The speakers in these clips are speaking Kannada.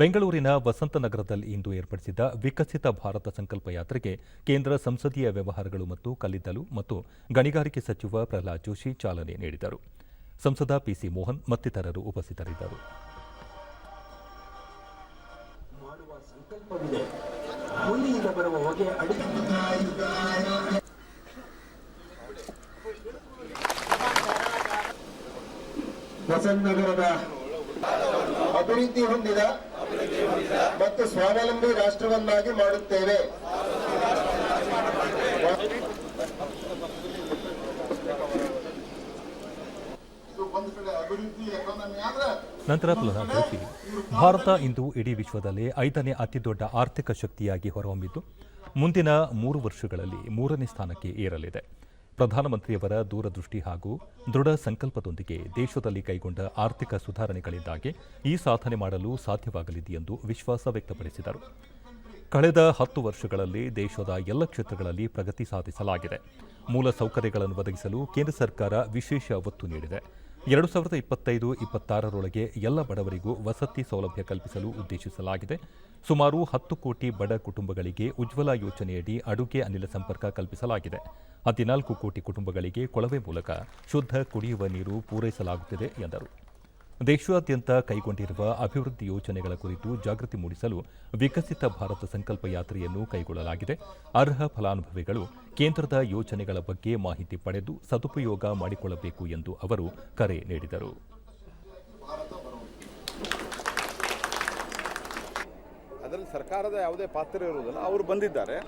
ಬೆಂಗಳೂರಿನ ವಸಂತನಗರದಲ್ಲಿ ಇಂದು ಏರ್ಪಡಿಸಿದ್ದ ವಿಕಸಿತ ಭಾರತ ಸಂಕಲ್ಪ ಯಾತ್ರೆಗೆ ಕೇಂದ್ರ ಸಂಸದೀಯ ವ್ಯವಹಾರಗಳು ಮತ್ತು ಕಲ್ಲಿದ್ದಲು ಮತ್ತು ಗಣಿಗಾರಿಕೆ ಸಚಿವ ಪ್ರಹ್ಲಾದ್ ಜೋಶಿ ಚಾಲನೆ ನೀಡಿದರು. ಸಂಸದ ಪಿಸಿ ಮೋಹನ್ ಮತ್ತಿತರರು ಉಪಸ್ಥಿತರಿದ್ದರು. ವಸಂತನಗರದ ಅಭಿವೃದ್ಧಿ ಹೊಂದಿದ ಮತ್ತು ಸ್ವಾವಲಂಬಿ ರಾಷ್ಟ್ರವನ್ನಾಗಿ ಮಾಡುತ್ತೇವೆ. ನಂತರ ಪ್ರಧಾನಮಂತ್ರಿ ಭಾರತ ಇಂದು ಇಡೀ ವಿಶ್ವದಲ್ಲೇ ಐದನೇ ಅತಿದೊಡ್ಡ ಆರ್ಥಿಕ ಶಕ್ತಿಯಾಗಿ ಹೊರಹೊಮ್ಮಿದ್ದು. ಮುಂದಿನ ಮೂರು ವರ್ಷಗಳಲ್ಲಿ ಮೂರನೇ ಸ್ಥಾನಕ್ಕೆ ಏರಲಿದೆ. ಪ್ರಧಾನಮಂತ್ರಿಯವರ ದೂರದೃಷ್ಟಿ ಹಾಗೂ ದೃಢ ಸಂಕಲ್ಪದೊಂದಿಗೆ ದೇಶದಲ್ಲಿ ಕೈಗೊಂಡ ಆರ್ಥಿಕ ಸುಧಾರಣೆಗಳಿಂದಾಗಿ ಈ ಸಾಧನೆ ಮಾಡಲು ಸಾಧ್ಯವಾಗಲಿದೆ ಎಂದು ವಿಶ್ವಾಸ ವ್ಯಕ್ತಪಡಿಸಿದರು. ಕಳೆದ ಹತ್ತು ವರ್ಷಗಳಲ್ಲಿ ದೇಶದ ಎಲ್ಲ ಕ್ಷೇತ್ರಗಳಲ್ಲಿ ಪ್ರಗತಿ ಸಾಧಿಸಲಾಗಿದೆ. ಮೂಲ ಸೌಕರ್ಯಗಳನ್ನು ಒದಗಿಸಲು ಕೇಂದ್ರ ಸರ್ಕಾರ ವಿಶೇಷ ಒತ್ತು ನೀಡಿದೆ. ಎರಡು ಸಾವಿರದ ಇಪ್ಪತ್ತೈದು ಇಪ್ಪತ್ತಾರರೊಳಗೆ ಎಲ್ಲ ಬಡವರಿಗೂ ವಸತಿ ಸೌಲಭ್ಯ ಕಲ್ಪಿಸಲು ಉದ್ದೇಶಿಸಲಾಗಿದೆ. ಸುಮಾರು ಹತ್ತು ಕೋಟಿ ಬಡ ಕುಟುಂಬಗಳಿಗೆ ಉಜ್ವಲ ಯೋಜನೆಯಡಿ ಅಡುಗೆ ಅನಿಲ ಸಂಪರ್ಕ ಕಲ್ಪಿಸಲಾಗಿದೆ. ಹದಿನಾಲ್ಕು ಕೋಟಿ ಕುಟುಂಬಗಳಿಗೆ ಕೊಳವೆ ಮೂಲಕ ಶುದ್ಧ ಕುಡಿಯುವ ನೀರು ಪೂರೈಸಲಾಗುತ್ತಿದೆ ಎಂದರು. ದೇಶಾದ್ಯಂತ ಕೈಗೊಂಡಿರುವ ಅಭಿವೃದ್ಧಿ ಯೋಜನೆಗಳ ಕುರಿತು ಜಾಗೃತಿ ಮೂಡಿಸಲು ವಿಕಸಿತ ಭಾರತ ಸಂಕಲ್ಪ ಯಾತ್ರೆಯನ್ನು ಕೈಗೊಳ್ಳಲಾಗಿದೆ. ಅರ್ಹ ಫಲಾನುಭವಿಗಳು ಕೇಂದ್ರದ ಯೋಜನೆಗಳ ಬಗ್ಗೆ ಮಾಹಿತಿ ಪಡೆದು ಸದುಪಯೋಗ ಮಾಡಿಕೊಳ್ಳಬೇಕು ಎಂದು ಅವರು ಕರೆ ನೀಡಿದರು. ಅದರಲ್ಲಿ ಸರ್ಕಾರದ ಯಾವುದೇ ಪಾತ್ರ ಇರುವುದಿಲ್ಲ. ಅವರು ಬಂದಿದ್ದಾರೆ.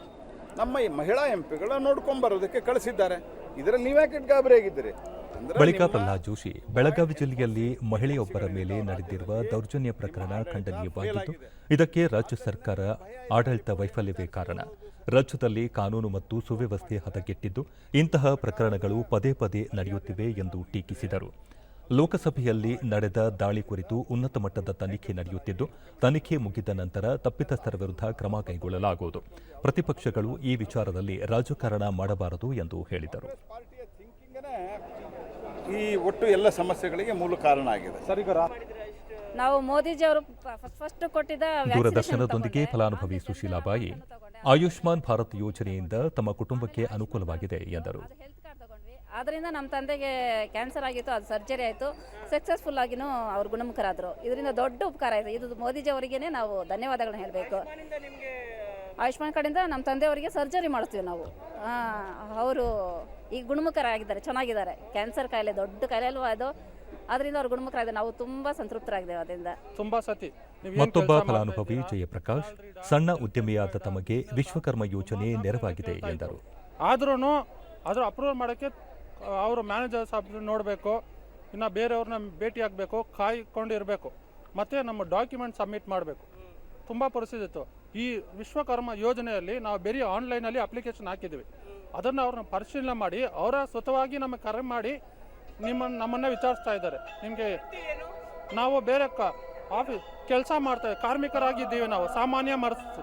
ನಮ್ಮ ಈ ಮಹಿಳಾ ಎಂ ಪಿಗಳ ನೋಡ್ಕೊಂಬರೋದಕ್ಕೆ ಕಳಿಸಿದ್ದಾರೆ. ಇದರಲ್ಲಿ ನೀವ್ಯಾಕೆ ಗಾಬರಿ ಆಗಿದ್ದೀರಿ ಅಂದ್ರೆ ಬಳಿಕ ಪ್ರಹ್ಲಾದ್ ಜೋಶಿ ಬೆಳಗಾವಿ ಜಿಲ್ಲೆಯಲ್ಲಿ ಮಹಿಳೆಯೊಬ್ಬರ ಮೇಲೆ ನಡೆದಿರುವ ದೌರ್ಜನ್ಯ ಪ್ರಕರಣ ಖಂಡನೀಯವಾಗಿದ್ದು ಇದಕ್ಕೆ ರಾಜ್ಯ ಸರ್ಕಾರ ಆಡಳಿತ ವೈಫಲ್ಯವೇ ಕಾರಣ. ರಾಜ್ಯದಲ್ಲಿ ಕಾನೂನು ಮತ್ತು ಸುವ್ಯವಸ್ಥೆ ಹದಗೆಟ್ಟಿದ್ದು ಇಂತಹ ಪ್ರಕರಣಗಳು ಪದೇ ಪದೇ ನಡೆಯುತ್ತಿವೆ ಎಂದು ಟೀಕಿಸಿದರು. ಲೋಕಸಭೆಯಲ್ಲಿ ನಡೆದ ದಾಳಿ ಕುರಿತು ಉನ್ನತ ಮಟ್ಟದ ತನಿಖೆ ನಡೆಯುತ್ತಿದ್ದು ತನಿಖೆ ಮುಗಿದ ನಂತರ ತಪ್ಪಿತಸ್ಥರ ವಿರುದ್ಧ ಕ್ರಮ ಕೈಗೊಳ್ಳಲಾಗುವುದು. ಪ್ರತಿಪಕ್ಷಗಳು ಈ ವಿಚಾರದಲ್ಲಿ ರಾಜಕಾರಣ ಮಾಡಬಾರದು ಎಂದು ಹೇಳಿದರು. ಈ ಒಟ್ಟು ಎಲ್ಲ ಸಮಸ್ಯೆಗಳಿಗೆ ಮೂಲ ಕಾರಣ ಆಗಿದೆ. ಸರ್ ಈಗ ನಾವು ಮೋದಿಜಿ ಅವರು ಫಸ್ಟ್ ಕೊಟ್ಟಿದ್ದ ದೂರದರ್ಶನದೊಂದಿಗೆ ಫಲಾನುಭವಿ ಸುಶೀಲಾ ಬಾಯಿ ಆಯುಷ್ಮಾನ್ ಭಾರತ್ ಯೋಜನೆಯಿಂದ ತಮ್ಮ ಕುಟುಂಬಕ್ಕೆ ಅನುಕೂಲವಾಗಿದೆ ಎಂದರು. ಅದರಿಂದ ನಮ್ಮ ತಂದೆಗೆ ಕ್ಯಾನ್ಸರ್ ಆಗಿತ್ತು ಅದು ಸರ್ಜರಿ ಆಯಿತು. ಸಕ್ಸಸ್ಫುಲ್ ಆಗಿನೂ ಅವ್ರು ಗುಣಮುಖರಾದರು. ಇದರಿಂದ ದೊಡ್ಡ ಉಪಕಾರ ಆಯಿತು ಇದು ಮೋದಿಜಿ ಅವರಿಗೇನೆ ನಾವು ಧನ್ಯವಾದಗಳನ್ನ ಹೇಳಬೇಕು. ಆಯುಷ್ಮಾನ್ ಕಡೆಯಿಂದ ನಮ್ಮ ತಂದೆಯವರಿಗೆ ಸರ್ಜರಿ ಮಾಡ್ತೀವಿ ನಾವು. ಅವರು ಈಗ ಗುಣಮುಖರಾಗಿದ್ದಾರೆ ಚೆನ್ನಾಗಿದ್ದಾರೆ. ಕ್ಯಾನ್ಸರ್ ಕಾಯಿಲೆ ದೊಡ್ಡ ಕಾಯಿಲೆ ಅಲ್ವಾ ಅದು? ಅದರಿಂದ ಅವ್ರು ಗುಣಮುಖರಾಗಿದ್ದಾರೆ ನಾವು ತುಂಬ ಸಂತೃಪ್ತರಾಗಿದ್ದೇವೆ ಅದರಿಂದ. ತುಂಬಾ ಸತಿ. ಮತ್ತೊಬ್ಬ ಫಲಾನುಭವಿ ಜಯಪ್ರಕಾಶ್ ಸಣ್ಣ ಉದ್ಯಮಿಯಾದ ತಮಗೆ ವಿಶ್ವಕರ್ಮ ಯೋಜನೆ ನೆರವಾಗಿದೆ ಎಂದರು. ಆದ್ರೂ ಅದ್ರ ಅಪ್ರೂವಲ್ ಮಾಡೋಕ್ಕೆ ಅವರು ಮ್ಯಾನೇಜರ್ ಸಾಬ್ ನೋಡಬೇಕು ಇನ್ನು ಬೇರೆಯವ್ರನ್ನ ಭೇಟಿ ಆಗಬೇಕು ಕಾಯ್ಕೊಂಡಿರಬೇಕು. ಮತ್ತು ನಮ್ಮ ಡಾಕ್ಯುಮೆಂಟ್ ಸಬ್ಮಿಟ್ ಮಾಡಬೇಕು. ತುಂಬ ಪರಿಸ್ಥಿತಿ ಇತ್ತು. ಈ ವಿಶ್ವಕರ್ಮ ಯೋಜನೆಯಲ್ಲಿ ನಾವು ಬೇರೆ ಆನ್ಲೈನಲ್ಲಿ ಅಪ್ಲಿಕೇಶನ್ ಹಾಕಿದ್ದೀವಿ. ಅದನ್ನು ಅವ್ರನ್ನ ಪರಿಶೀಲನೆ ಮಾಡಿ, ಅವರ ಸ್ವತವಾಗಿ ನಮಗೆ ಕರೆ ಮಾಡಿ ನಿಮ್ಮನ್ನು ನಮ್ಮನ್ನು ವಿಚಾರಿಸ್ತಾ ಇದ್ದಾರೆ. ನಿಮಗೆ ನಾವು ಬೇರೆ ಆಫೀಸ್, ಕೆಲಸ ಮಾಡ್ತೇವೆ ಕಾರ್ಮಿಕರಾಗಿದ್ದೀವಿ ನಾವು, ಸಾಮಾನ್ಯ ಮನಸ್ಸು.